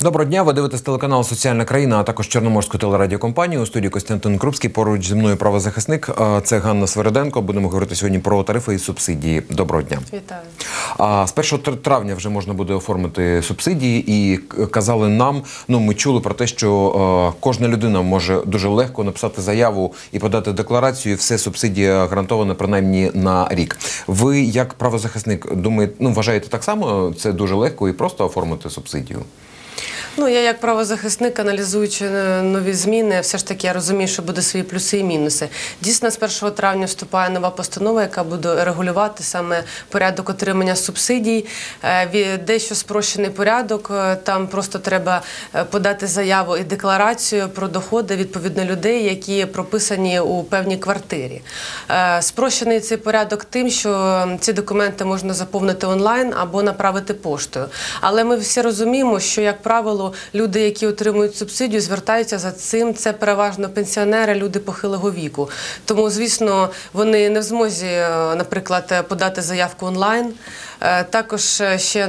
Доброго дня. Ви дивитесь телеканал Соціальна країна, а також Чорноморську телерадіокомпанію. У студії Костянтин Крупський. Поруч зі мною правозахисник. Це Ганна Свериденко. Будемо говорити сьогодні про тарифи і субсидії. Доброго дня. Вітаю. А з 1 травня вже можна буде оформити субсидії, і казали нам. Ну ми чули про те, що кожна людина може дуже легко написати заяву і подати декларацію. і Все субсидія гарантована принаймні на рік. Ви як правозахисник думаєте, ну вважаєте так само? Це дуже легко і просто оформити субсидію? Ну я як правозахисник, аналізуючи е, нові зміни, все ж таки я розумію, що буде свої плюси і мінуси. Дійсно, з 1 травня вступає нова постанова, яка буде регулювати саме порядок отримання субсидій. Е, Дещо спрощений порядок. е, Там просто треба подати заяву і декларацію про доходи відповідно людей, які прописані у певній квартирі. Спрощений цей порядок тим, що ці документи можна заповнити онлайн або направити поштою. Але ми всі розуміємо, що як правило люди, які отримують субсидію, звертаються за цим. Це переважно пенсіонери, люди похилого віку. Тому, звісно, вони не в змозі, е, наприклад, подати заявку онлайн. Е, Також е, ще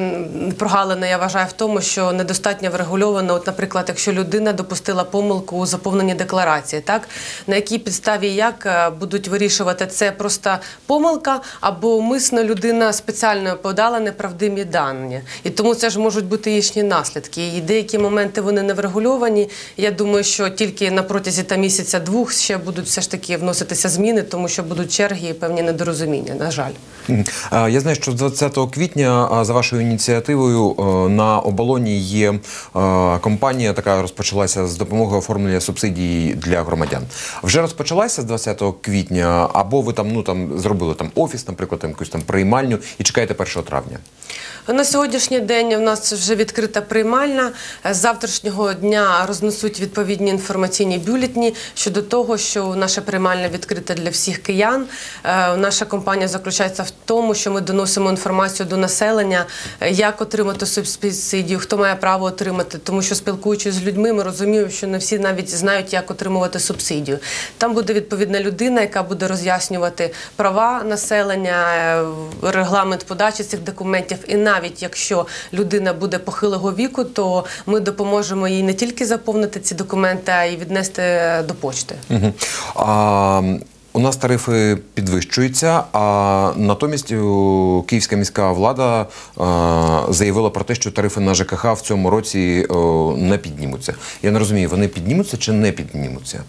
прогалина, я вважаю, в тому, що недостатньо врегульовано, от, наприклад, якщо людина допустила помилку у заповненні декларації, так на якій підставі як е, будуть вирішувати це просто помилка або умисно людина спеціально подала неправдиві дані. І тому це ж можуть бути їхні наслідки. І деякі моменти вони не врегульовані. Я думаю, що тільки на протязі та місяця-двох ще будуть все ж таки вноситися зміни, тому що будуть черги і певні недорозуміння. На жаль. Я знаю, що з 20 квітня за вашою ініціативою е, на оболоні є е, компанія, така розпочалася з допомогою оформлення субсидій для громадян. Вже розпочалася з 20 квітня, або ви там ну там зробили там офіс, наприклад, там якусь там приймальню, і чекаєте 1 травня. На сьогоднішній день в нас вже відкрита приймальна. З завтрашнього дня рознесуть відповідні інформаційні бюлетні щодо того, що наша приймальна відкрита для всіх киян. Е, Наша компанія заключається в тому, що ми доносимо інформацію до населення, е, як отримати субсидію, хто має право отримати. Тому що спілкуючись з людьми, ми розуміємо, що не всі навіть знають, як отримувати субсидію. Там буде відповідна людина, яка буде роз'яснювати права населення, е, регламент подачі цих документів. І навіть якщо людина буде похилого віку, то ми допоможемо їй не тільки заповнити ці документи, а й віднести до почти. Угу. А, у нас тарифи підвищуються, а натомість київська міська влада а, заявила про те, що тарифи на ЖКХ в цьому році о, не піднімуться. Я не розумію, вони піднімуться чи не піднімуться?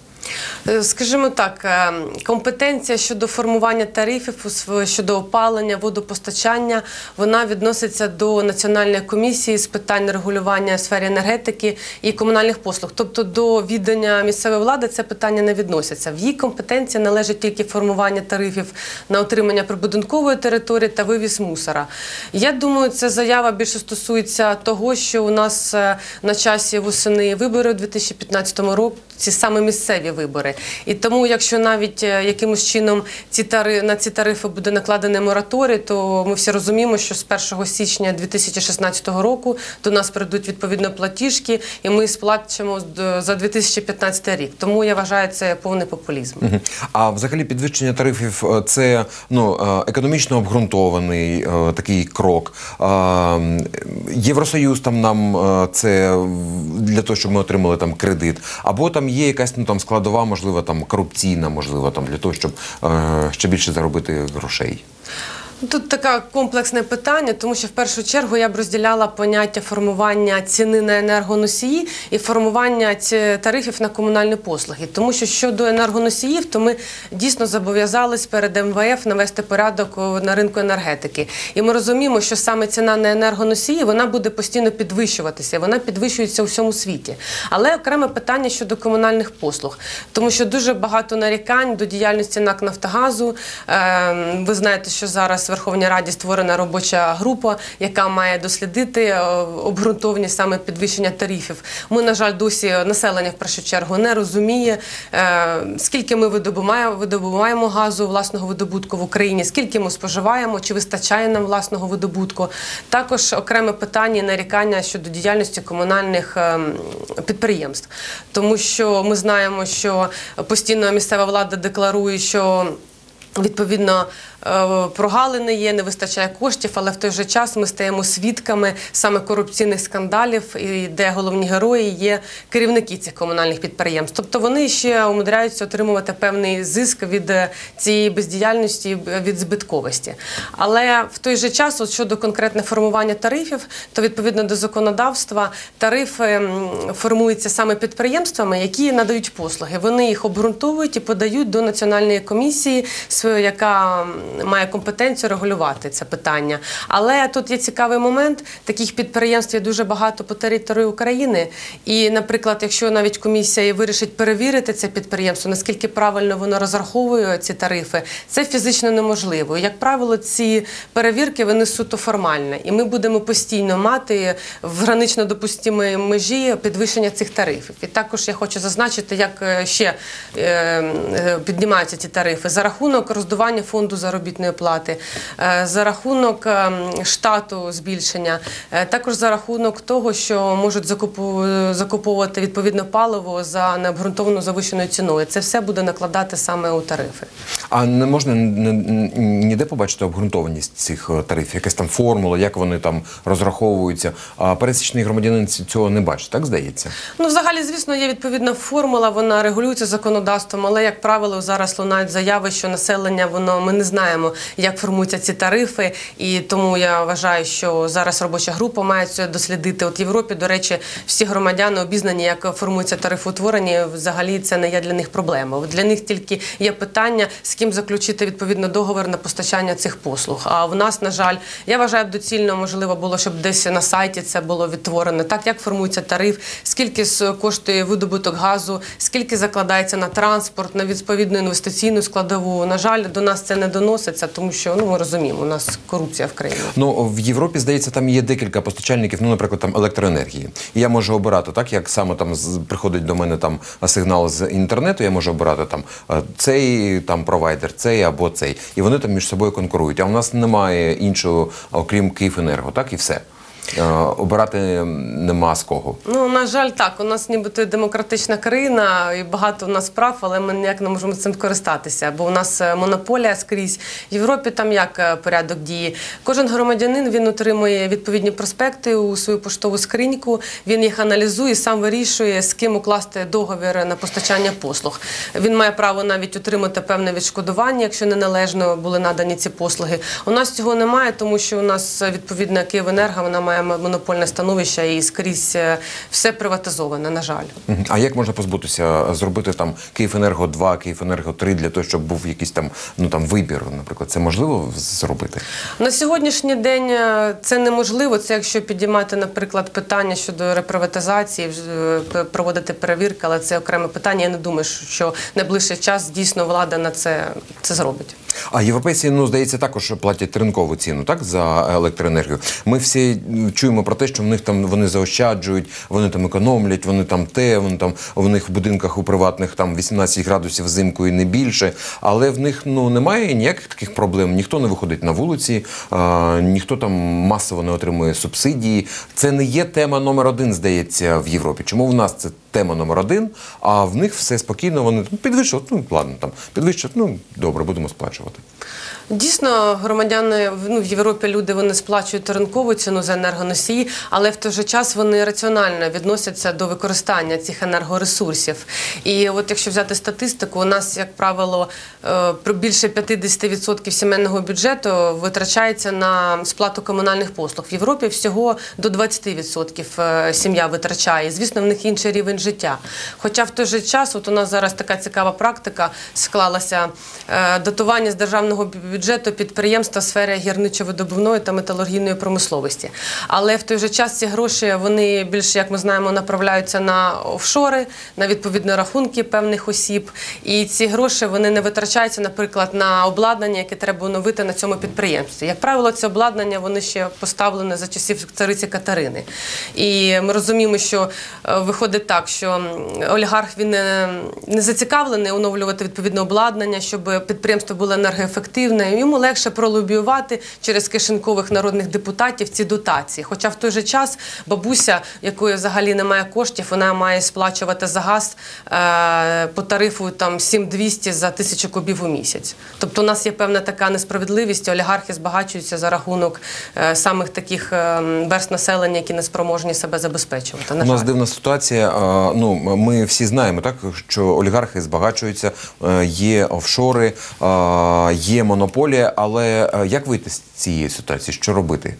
Е, Скажімо так, е, компетенція щодо формування тарифів щодо опалення, водопостачання, вона відноситься до Національної комісії з питань регулювання в сфері енергетики і комунальних послуг. Тобто до віддання місцевої влади це питання не відносяться. В її компетенції належить тільки формування тарифів на отримання прибудинкової території та вивіз мусора. Я думаю, ця заява більше стосується того, що у нас е, на часі восени вибори у 2015 році, саме місцеві вибори. І тому, якщо навіть е, якимось чином ці тари, на ці тарифи буде накладений мораторій, то ми всі розуміємо, що з 1 січня 2016 року до нас прийдуть відповідно платіжки, і ми сплачуємо з- за 2015 рік. Тому я вважаю це повний популізм. А взагалі підвищення тарифів е, це ну е, економічно обґрунтований е, такий крок. Е, Євросоюз там нам е, це для того, щоб ми отримали там кредит, або там є якась ну там складова, можливо, там корупційна, можливо, там для того, щоб е, ще більше заробити грошей. Тут таке комплексне питання, тому що в першу чергу я б розділяла поняття формування ціни на енергоносії і формування тарифів на комунальні послуги. Тому що щодо енергоносіїв, то ми дійсно зобов'язались перед МВФ навести порядок на ринку енергетики. І ми розуміємо, що саме ціна на енергоносії вона буде постійно підвищуватися. Вона підвищується у всьому світі. Але окреме питання щодо комунальних послуг, тому що дуже багато нарікань до діяльності НАК Нафтогазу. Ем, Ви знаєте, що зараз Верховній Раді створена робоча група, яка має дослідити е, обґрунтованість саме підвищення тарифів. Ми, на жаль, досі населення в першу чергу не розуміє, е, скільки ми видобуваємо, газу власного видобутку в Україні, скільки ми споживаємо, чи вистачає нам власного видобутку. Також окреме питання і нарікання щодо діяльності комунальних ем, підприємств, тому що ми знаємо, що постійно місцева влада декларує, що Відповідно, е, прогалини є, не вистачає коштів, але в той же час ми стаємо свідками саме корупційних скандалів, де головні герої є керівники цих комунальних підприємств. Тобто вони ще умудряються отримувати певний зиск від е, цієї бездіяльності, е, від збитковості. Але в той же час, от щодо конкретне формування тарифів, то відповідно до законодавства тарифи формуються саме підприємствами, які надають послуги. Вони їх обґрунтовують і подають до національної комісії, яка має компетенцію регулювати це питання. Але тут є цікавий момент: таких підприємств є дуже багато по території України. І, наприклад, якщо навіть комісія вирішить перевірити це підприємство, наскільки правильно воно розраховує ці тарифи, це фізично неможливо. Як правило, ці перевірки вони суто формальні, і ми будемо постійно мати в гранично допустимій межі підвищення цих тарифів. І також я хочу зазначити, як е, ще е, е, піднімаються ці тарифи за рахунок роздування фонду заробітної плати, е, за рахунок е, штату збільшення, е, також за рахунок того, що можуть закуповувати відповідно паливо за необґрунтовану завищеною ціною. Це все буде накладати саме у тарифи. А не можна ніде побачити обґрунтованість цих тарифів, якась там формула, як вони там розраховуються. А пересічний громадянин цього не бачить, так здається? Ну, взагалі, звісно, є відповідна формула, вона регулюється законодавством, але як правило, зараз лунають заяви, що населення воно ми не знаємо, як формуються ці тарифи, і тому я вважаю, що зараз робоча група має це дослідити. От в Європі, до речі, всі громадяни обізнані, як формується тарифоутворення. Взагалі це не є для них проблема. Для них тільки є питання, з ким заключити відповідно договір на постачання цих послуг. А в нас, на жаль, я вважаю, доцільно можливо було, щоб десь на сайті це було відтворено. Так як формується тариф, скільки коштує видобуток газу, скільки закладається на транспорт, на відповідну інвестиційну складову. На жаль, до нас це не доноситься, тому що ну ми розуміємо, у нас корупція в країні. Ну в Європі здається, там є декілька постачальників, ну, наприклад, там електроенергії. І я можу обирати так, як саме там приходить до мене там сигнал з інтернету. Я можу обирати там е, цей там провайдер, цей або цей, і вони там між собою конкурують. А у нас немає іншого, окрім Київенерго, так і все. Е, Обирати нема з кого. Ну, на жаль, так. У нас нібито демократична країна і багато у нас прав, але ми ніяк не можемо цим користатися, бо у нас е, монополія скрізь. В Європі там як е, порядок дії. Кожен громадянин він отримує відповідні проспекти у свою поштову скриньку. Він їх аналізує, сам вирішує, з ким укласти договір на постачання послуг. Він має право навіть отримати певне відшкодування, якщо неналежно були надані ці послуги. У нас цього немає, тому що у нас відповідно Київенерго вона має монопольне становище і скрізь е, все приватизоване. На жаль. А як можна позбутися, зробити там Київенерго 2, Київенерго 3 для того, щоб був якийсь там ну там вибір, наприклад, це можливо зробити? На сьогоднішній день е, це неможливо. Це якщо підіймати, наприклад, питання щодо реприватизації, е, проводити перевірки, але це окреме питання. Я не думаю, що найближчий час дійсно влада на це, це зробить. А європейці, ну здається, також платять ринкову ціну, так за електроенергію. Ми всі чуємо про те, що в них там вони заощаджують, вони там економлять, вони там те, вони там в них в будинках у приватних там 18 градусів взимку і не більше. Але в них ну немає ніяких таких проблем. Ніхто не виходить на вулиці, а, ніхто там масово не отримує субсидії. Це не є тема номер один, здається, в Європі. Чому в нас це тема номер один, а в них все спокійно. Вони підвищують, ну ладно, там підвищують, ну добре, будемо сплачувати. Дійсно, громадяни ну, в Європі люди вони сплачують ринкову ціну за енергоносії, але в той же час вони раціонально відносяться до використання цих енергоресурсів. І от якщо взяти статистику, у нас, як правило, е, більше 50% сімейного бюджету витрачається на сплату комунальних послуг. В Європі всього до 20% е, сім'я витрачає. Звісно, в них інший рівень життя. Хоча в той же час, от у нас зараз така цікава практика склалася е, дотування з державного бюджету підприємства в сфері гірничо-видобувної та металургійної промисловості. Але в той же час ці гроші вони більше, як ми знаємо, направляються на офшори, на відповідні рахунки певних осіб. І ці гроші вони не витрачаються, наприклад, на обладнання, яке треба оновити на цьому підприємстві. Як правило, це обладнання вони ще поставлені за часів цариці Катерини. І ми розуміємо, що е, виходить так, що олігарх він не, не зацікавлений оновлювати відповідне обладнання, щоб підприємство було енергоефективне. Йому легше пролобіювати через кишенькових народних депутатів ці дотації. Хоча в той же час бабуся, якої взагалі немає коштів, вона має сплачувати за газ е, по тарифу там 7200 за тисячу кубів у місяць. Тобто у нас є певна така несправедливість. Олігархи збагачуються за рахунок е, самих таких е, верст населення, які не спроможні себе забезпечувати. На У нас жаль. дивна ситуація. Ну ми всі знаємо, так що олігархи збагачуються, е, є офшори, є монополія. Але е, як вийти з цієї ситуації? Що робити?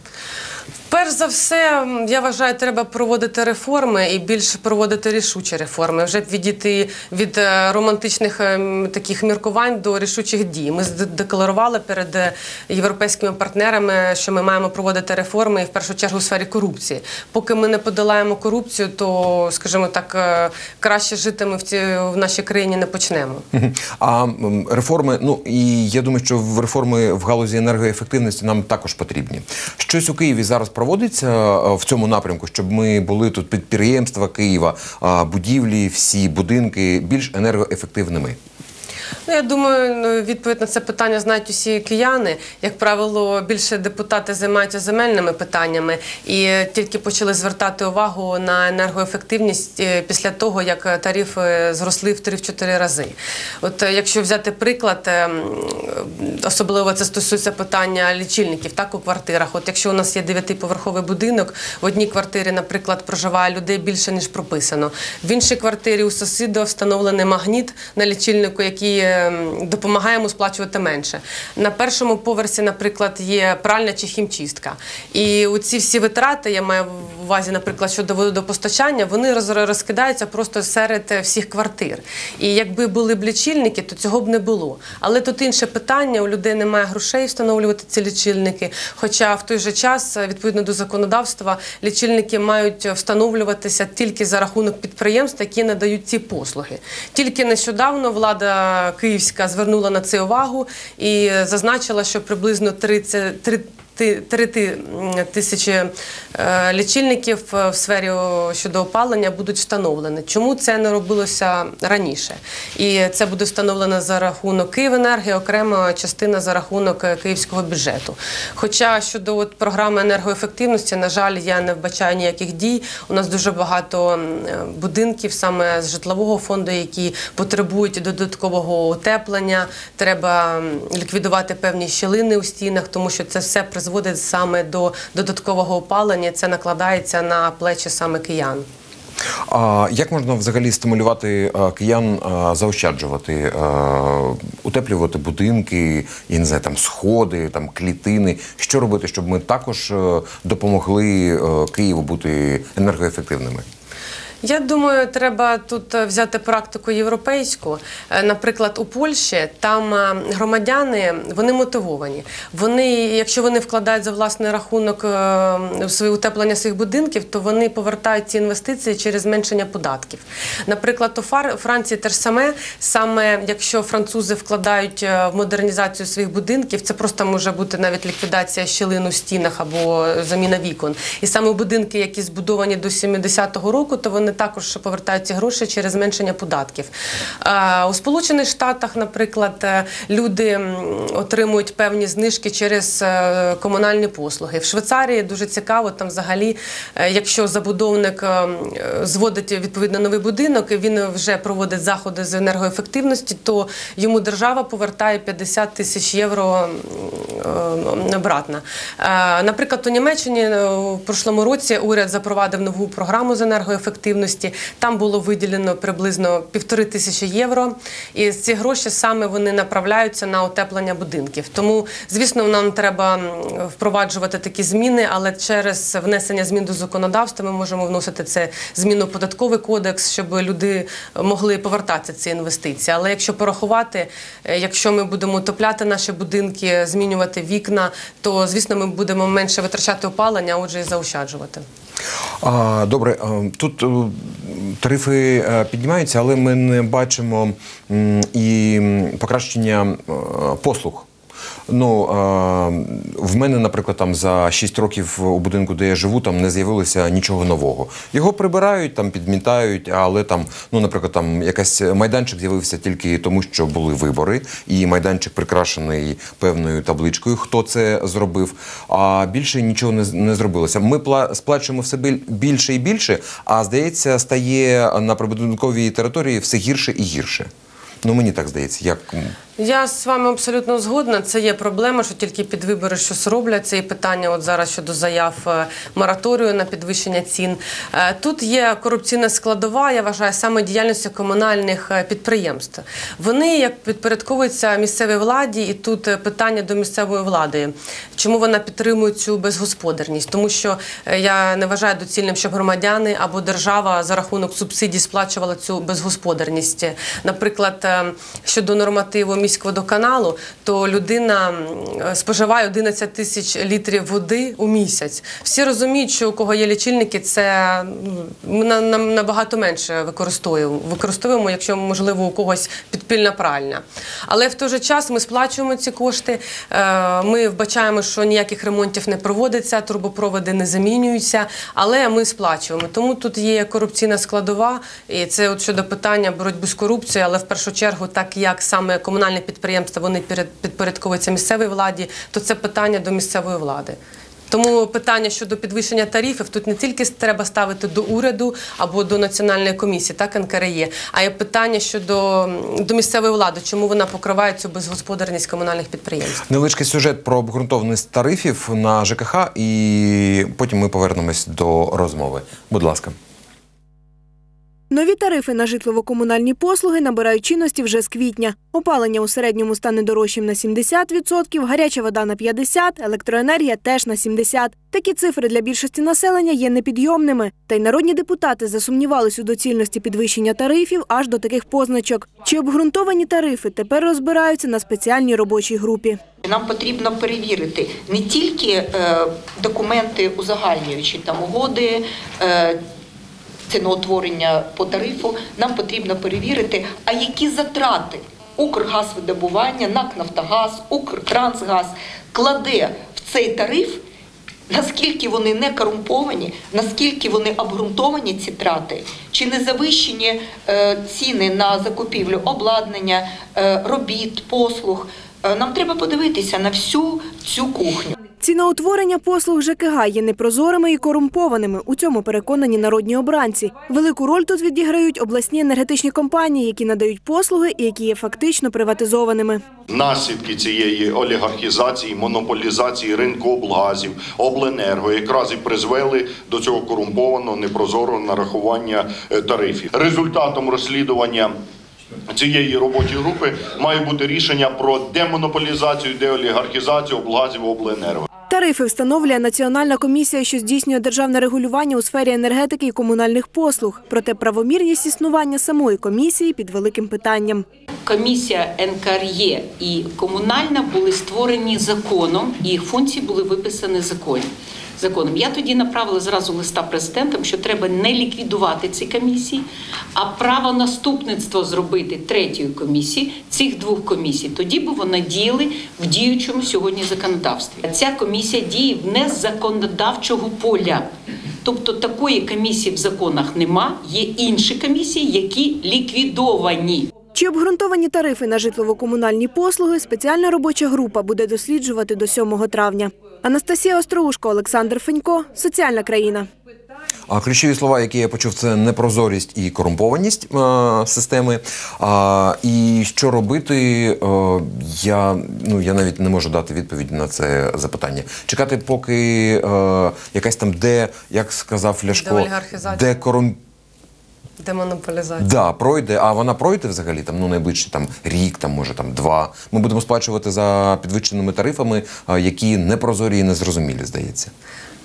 Перш за все, я вважаю, треба проводити реформи і більше проводити рішучі реформи. Вже відійти від е, романтичних е, таких міркувань до рішучих дій. Ми декларували перед е, європейськими партнерами, що ми маємо проводити реформи і в першу чергу у сфері корупції. Поки ми не подолаємо корупцію, то скажімо так, краще жити ми в ці в нашій країні не почнемо. А реформи, ну і я думаю, що в реформи в галузі енергоефективності нам також потрібні. Щось у Києві зараз проводиться е, в цьому напрямку, щоб ми були тут підприємства Києва, будівлі, всі будинки більш енергоефективними. Ну, я думаю, ну, відповідь на це питання знають усі кияни. Як правило, більше депутати займаються земельними питаннями і тільки почали звертати увагу на енергоефективність е, після того, як тарифи зросли в 3-4 рази. От е, якщо взяти приклад, е, особливо це стосується питання лічильників так у квартирах. От якщо у нас є дев'ятиповерховий будинок, в одній квартирі, наприклад, проживає людей більше ніж прописано. В іншій квартирі у сусіда встановлений магніт на лічильнику, який е, допомагає сплачувати менше. На першому поверсі, наприклад, є пральня чи хімчистка. І ці всі витрати, я маю увазі, наприклад, щодо водопостачання, вони роз- розкидаються просто серед е, всіх квартир. І якби були б лічильники, то цього б не було. Але тут інше питання: у людей немає грошей встановлювати ці лічильники. Хоча в той же час, е, відповідно до законодавства, лічильники мають встановлюватися тільки за рахунок підприємств, які надають ці послуги. Тільки нещодавно влада київська звернула на це увагу і зазначила, що приблизно 30 три- ти- три тисячі е, лічильників е, в сфері щодо опалення будуть встановлені. Чому це не робилося раніше? І це буде встановлено за рахунок Київенерги, окрема частина за рахунок е, київського бюджету. Хоча щодо от, програми енергоефективності, на жаль, я не вбачаю ніяких дій. У нас дуже багато будинків саме з житлового фонду, які потребують додаткового утеплення. Треба ліквідувати певні щілини у стінах, тому що це все призводить саме до додаткового опалення. Це накладається на плечі саме киян. А як можна взагалі стимулювати киян заощаджувати, утеплювати будинки, я не знаю, там сходи, там клітини? Що робити, щоб ми також е, допомогли е, Києву бути енергоефективними? Я думаю, треба тут е, взяти практику європейську. Е, Наприклад, у Польщі там е, громадяни вони мотивовані. Вони, якщо вони вкладають за власний рахунок в своє утеплення своїх будинків, то вони повертають ці інвестиції через зменшення податків. Наприклад, у Франції те ж саме, саме якщо французи вкладають в модернізацію своїх будинків, це просто може бути навіть ліквідація щілин у стінах або заміна вікон. І саме будинки, які збудовані до 70-го року, то вони також повертають ці гроші через зменшення податків. У Сполучених Штатах, наприклад, е, люди отримують певні знижки через е, комунальні послуги. В Швейцарії дуже цікаво, там взагалі, е, якщо забудовник е, е, зводить відповідно новий будинок, і він вже проводить заходи з енергоефективності, то йому держава повертає 50 тисяч євро е, обратно. Е, Наприклад, у Німеччині е, в прошлому році уряд запровадив нову програму з енергоефективності. Там було виділено приблизно півтори тисячі євро. І ці гроші саме вони направляються на утеплення будинків. Тому, звісно, нам треба впроваджувати такі зміни, але через внесення змін до законодавства ми можемо вносити це зміну податковий кодекс, щоб люди могли повертатися ці інвестиції. Але якщо порахувати, е, якщо ми будемо утепляти наші будинки, змінювати вікна, то звісно ми будемо менше витрачати опалення, а отже, і заощаджувати. Добре, тут е, тарифи е, піднімаються, але ми не бачимо і покращення е, послуг. Ну в мене, наприклад, там за 6 років у будинку, де я живу, там не з'явилося нічого нового. Його прибирають, там підмітають, але там, ну, наприклад, там якась майданчик з'явився тільки тому, що були вибори, і майданчик прикрашений певною табличкою, хто це зробив. А більше нічого не, не зробилося. Ми пла- сплачуємо все біль- більше і більше, а здається, стає на прибудинковій території все гірше і гірше. Ну мені так здається, як Я з вами абсолютно згодна. Це є проблема, що тільки під вибори щось роблять. Це і питання от зараз щодо заяв е, мораторію на підвищення цін. Е, Тут є корупційна складова, я вважаю, саме діяльності комунальних е, підприємств. Вони як підпорядковуються місцевій владі, і тут питання до місцевої влади. Чому вона підтримує цю безгосподарність? Тому що я не вважаю доцільним, щоб громадяни або держава за рахунок субсидій сплачувала цю безгосподарність. Наприклад, щодо нормативу міськводоканалу, то людина е, споживає 11 тисяч літрів води у місяць. Всі розуміють, що у кого є лічильники, це ну, ми на- на- набагато менше використовуємо. Використовуємо, якщо можливо у когось підпільна пральня. Але в той же час ми сплачуємо ці кошти. е, Ми вбачаємо, що ніяких ремонтів не проводиться, трубопроводи не замінюються, але ми сплачуємо. Тому тут є корупційна складова, і це от щодо питання боротьби з корупцією, але в першу чергу, так як саме комунальні підприємства вони підпорядковуються місцевій владі, то це питання до місцевої влади. Тому питання щодо підвищення тарифів тут не тільки треба ставити до уряду або до національної комісії, так НКРЄ, а й питання щодо до місцевої влади, чому вона покриває цю безгосподарність комунальних підприємств. Невеличкий сюжет про обґрунтованість тарифів на ЖКХ, і потім ми повернемось до розмови. Будь ласка. Нові тарифи на житлово-комунальні послуги набирають чинності вже з квітня. Опалення у середньому стане дорожчим на 70%, гаряча вода на 50%, електроенергія теж на 70%. Такі цифри для більшості населення є непідйомними. Та й народні депутати засумнівались у доцільності підвищення тарифів аж до таких позначок. Чи обґрунтовані тарифи тепер розбираються на спеціальній робочій групі. Нам потрібно перевірити не тільки е, документи узагальнюючі там угоди. Ціноутворення по тарифу, нам потрібно перевірити, а які затрати Укргазвидобування, НАК Нафтогаз, Укртрансгаз кладе в цей тариф, наскільки вони не корумповані, наскільки вони обґрунтовані ці трати, чи не завищені е, ціни на закупівлю обладнання, е, робіт, послуг. Е, Нам треба подивитися на всю цю кухню. Ціноутворення послуг ЖКГ є непрозорими і корумпованими. У цьому переконані народні обранці. Велику роль тут відіграють обласні енергетичні компанії, які надають послуги і які є фактично приватизованими. Наслідки цієї олігархізації, монополізації ринку облгазів, обленерго якраз і призвели до цього корумпованого непрозорого нарахування е, тарифів. Результатом розслідування цієї робочої групи має бути рішення про демонополізацію, деолігархізацію облгазів обленерго. Тарифи встановлює Національна комісія, що здійснює державне регулювання у сфері енергетики і комунальних послуг. Проте правомірність існування самої комісії під великим питанням. Комісія НКРЄ і комунальна були створені законом, і їх функції були виписані законом. Законом я тоді направила зразу листа президентам, що треба не ліквідувати ці комісії, а правонаступництво зробити третьої комісії цих двох комісій. Тоді б вони діяли в діючому сьогодні законодавстві. Ця комісія діє вне законодавчого поля. Тобто такої комісії в законах нема. Є інші комісії, які ліквідовані. Чи обґрунтовані тарифи на житлово-комунальні послуги спеціальна робоча група буде досліджувати до 7 травня. Анастасія Остроушко, Олександр Фенько, Соціальна країна. А ключові слова, які я почув, це непрозорість і корумпованість е, системи. А, і що робити, е, я, ну, я навіть не можу дати відповідь на це запитання. Чекати, поки е, якась там де, як сказав Ляшко, де корум... Демонополізація. Да, пройде, а вона пройде взагалі там ну найближче там рік, там може там два. Ми будемо сплачувати за підвищеними тарифами, які які непрозорі і незрозумілі, здається.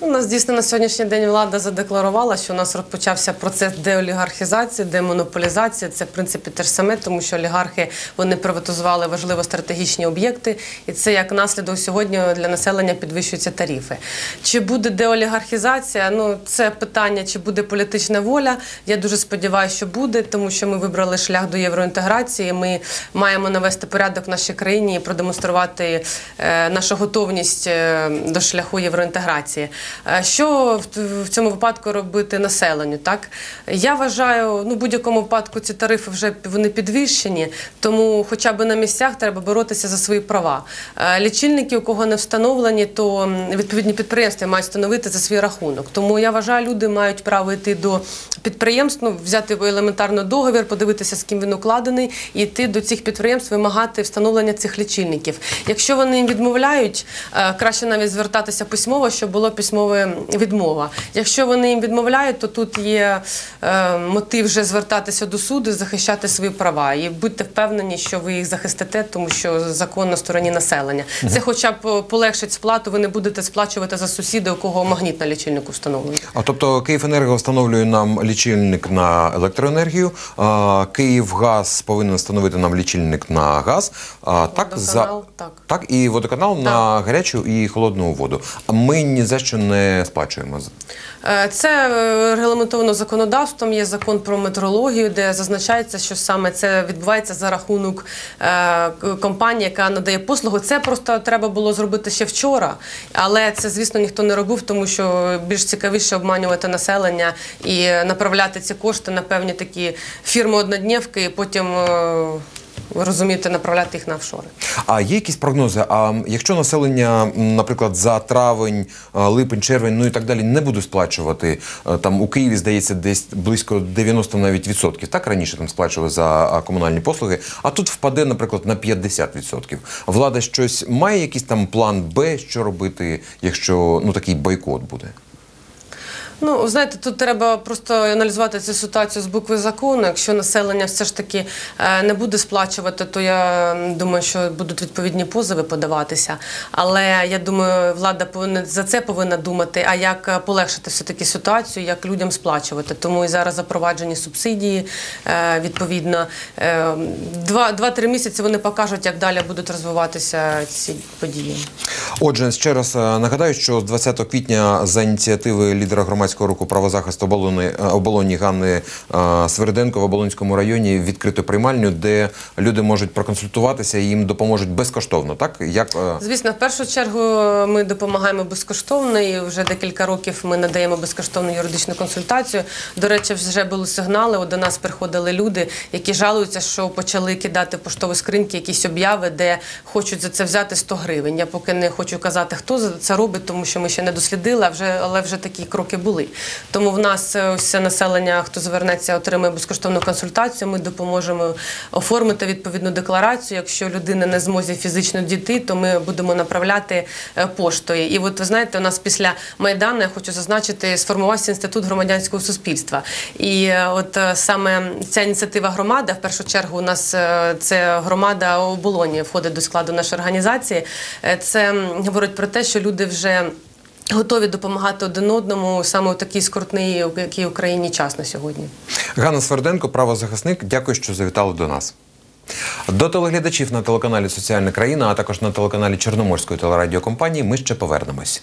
У нас дійсно на сьогоднішній день влада задекларувала, що у нас розпочався процес деолігархізації, демонополізації. Це в принципі те ж саме, тому що олігархи вони приватизували важливо стратегічні об'єкти, і це як наслідок сьогодні для населення підвищуються тарифи. Чи буде деолігархізація? Ну це питання, чи буде політична воля. Я дуже сподіваюся, що буде, тому що ми вибрали шлях до євроінтеграції. Ми маємо навести порядок в нашій країні і продемонструвати е, нашу готовність е, до шляху євроінтеграції. Е, Що в, цьому випадку робити населенню? Так я вважаю, ну в будь-якому випадку ці тарифи вже вони підвищені, тому хоча б на місцях треба боротися за свої права. Е, Лічильники, у кого не встановлені, то відповідні підприємства мають встановити за свій рахунок. Тому я вважаю, люди мають право йти до підприємств, ну, взяти елементарно договір, подивитися, з ким він укладений, і йти до цих підприємств, вимагати встановлення цих лічильників. Якщо вони їм відмовляють, е, краще навіть звертатися письмово, щоб було письмова відмова. Якщо вони їм відмовляють, то тут є е, мотив вже звертатися до суду, захищати свої права. І будьте впевнені, що ви їх захистите, тому що закон на стороні населення. Це хоча б полегшить сплату, ви не будете сплачувати за сусіда, у кого магніт на лічильнику встановлений. А тобто Київенерго встановлює нам лічильник на електроенергію, а Київгаз повинен встановити нам лічильник на газ. А, так, Водоканал, так. так, і водоканал на гарячу і холодну воду. А ми ні за що не сплачуємо. Е, Це е, регламентовано законодавством. Є закон про метрологію, де зазначається, що саме це відбувається за рахунок е, компанії, яка надає послугу. Це просто треба було зробити ще вчора, але це, звісно, ніхто не робив, тому що більш цікавіше обманювати населення і направляти ці кошти на певні такі фірми однодневки, і потім. Розумієте, направляти їх на офшори. А є якісь прогнози? А якщо населення, наприклад, за травень, липень, червень, ну і так далі, не буде сплачувати е, там у Києві, здається, десь близько 90 навіть відсотків. Так раніше там сплачували за комунальні послуги, а тут впаде, наприклад, на 50 відсотків. Влада щось має якийсь там план Б, що робити, якщо ну такий бойкот буде. Ну, знаєте, тут треба просто аналізувати цю ситуацію з букви закону. Якщо населення все ж таки е, не буде сплачувати, то я думаю, що будуть відповідні позови подаватися. Але я думаю, влада повинна за це повинна думати, а як е, полегшити все таки ситуацію, як людям сплачувати. Тому і зараз запроваджені субсидії. е, Відповідно, два- два-три місяці вони покажуть, як далі будуть розвиватися ці події. Отже, ще раз нагадаю, що з 20 квітня за ініціативи лідера громадського руху правозахист оболони е, оболоні Ганни е, Свериденко в Оболонському районі відкрито приймальню, де люди можуть проконсультуватися і їм допоможуть безкоштовно. Так як е, Звісно, в першу чергу ми допомагаємо безкоштовно і вже декілька років ми надаємо безкоштовну юридичну консультацію. До речі, вже були сигнали. До нас приходили люди, які жалуються, що почали кидати поштові скриньки якісь обяви, де хочуть за це взяти 100 гривень. Я поки не хочу казати, хто за це робить, тому що ми ще не дослідили, вже але вже такі кроки були. Тому в нас е, це населення, хто звернеться, отримає безкоштовну консультацію. Ми допоможемо оформити відповідну декларацію. Якщо людина не зможе фізично дійти, то ми будемо направляти е, поштою. І от ви знаєте, у нас після майдану я хочу зазначити, сформувався інститут громадянського суспільства. І е, от саме ця ініціатива громада, в першу чергу, у нас це громада оболоні входить до складу нашої організації. Це говорить про те, що люди вже. Готові допомагати один одному саме у такий скрутний, який Україні час на сьогодні. Ганна Сверденко, правозахисник, дякую, що завітали до нас. До телеглядачів на телеканалі Соціальна країна, а також на телеканалі Чорноморської телерадіокомпанії ми ще повернемось.